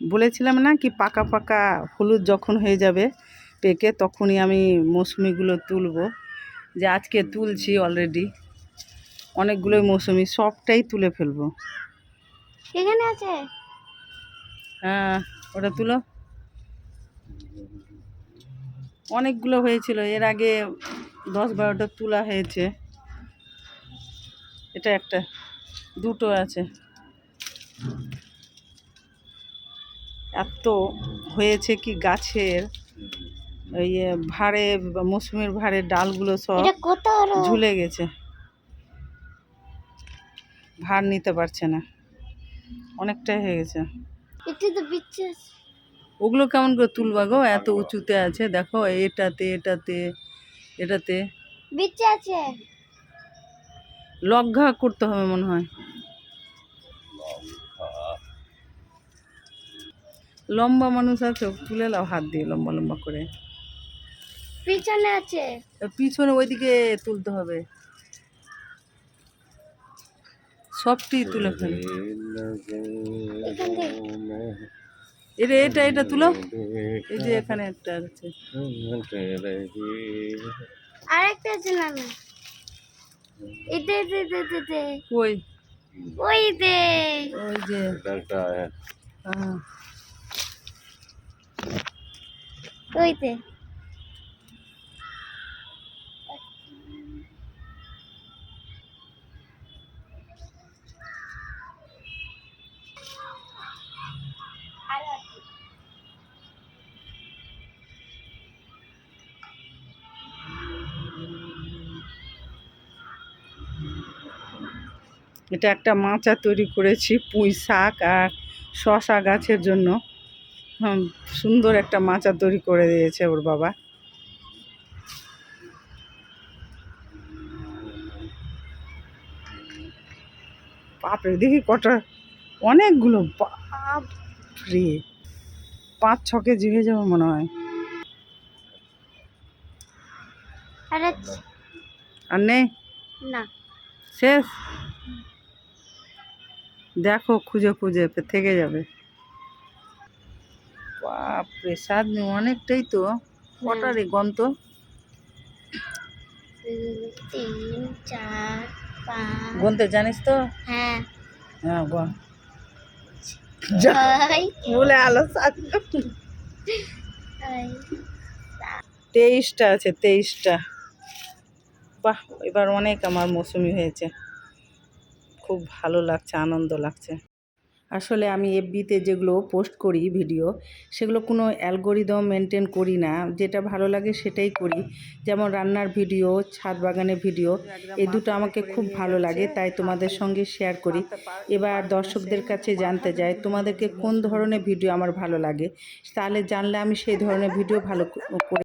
বলেছিলাম না কি পাকা পাকা হলুদ যখন হয়ে যাবে পেকে তখনই আমি মৌসুমিগুলো তুলবো। যে আজকে তুলছি অলরেডি অনেকগুলোই মৌসুমি সবটাই তুলে ফেলব। এখানে আছে? হ্যাঁ ওটা তুলো। অনেকগুলো হয়েছিল এর আগে দশ বারোটা তোলা হয়েছে। এটা একটা দুটো আছে। এত হয়েছে কি গাছের? ওই ভাড়ে মৌসুমির ভাড়ে ডালগুলো সব ঝুলে গেছে। ভার নিতে পারছে না। অনেকটাই হয়ে গেছে। ওগুলো কেমন করে তুলবা গো? এত উঁচুতে আছে দেখো এটাতে এটাতে এটাতে। আছে। লগ্ঘা করতে হবে মনে হয়। লম্বা মানুষ আছে তুলে লাও হাত দিয়ে লম্বা লম্বা করে। পিছনে আছে। পিছনে ওইদিকে তুলতে হবে। সবটি তুলে ফেলে। এটা এটা এটা তুলো। এই যে এখানে একটা আছে। আরেকটা আছে না? না এতে এতে এতে এতে, এতে ওই। দে। ওই যে। হ্যাঁ। ওইতে এটা একটা মাচা তৈরি করেছি পুঁই শাক আর শশা গাছের জন্য। সুন্দর একটা মাচা তৈরি করে দিয়েছে ওর বাবা। বাপরে দেখি কটা অনেকগুলো বাপরে। পাঁচ ছ কেজি হয়ে যাবে মনে হয়। আর নেই না। শেষ। দেখো খুঁজে খুঁজে থেকে যাবে। বাপরে স্বাদ অনেকটাই তো। কটা রে গন্ত দুই তিন চার পাঁচ। গনতে জানিস তো? হ্যাঁ। হ্যাঁ গন বলে আলো সাত। তেইশটা আছে তেইশটা। বাহ এবার অনেক আমার মৌসুমি হয়েছে। খুব ভালো লাগছে আনন্দ লাগছে। আসলে আমি এফবিতে যেগুলো পোস্ট করি ভিডিও সেগুলো কোনো অ্যালগোরিদম মেনটেন করি না। যেটা ভালো লাগে সেটাই করি। যেমন রান্নার ভিডিও ছাদ বাগানের ভিডিও এই দুটো আমাকে খুব ভালো লাগে, তাই তোমাদের সঙ্গে শেয়ার করি। এবার দর্শকদের কাছে জানতে চাই তোমাদেরকে কোন ধরনের ভিডিও আমার ভালো লাগে? তাহলে জানলে আমি সেই ধরনের ভিডিও ভালো করে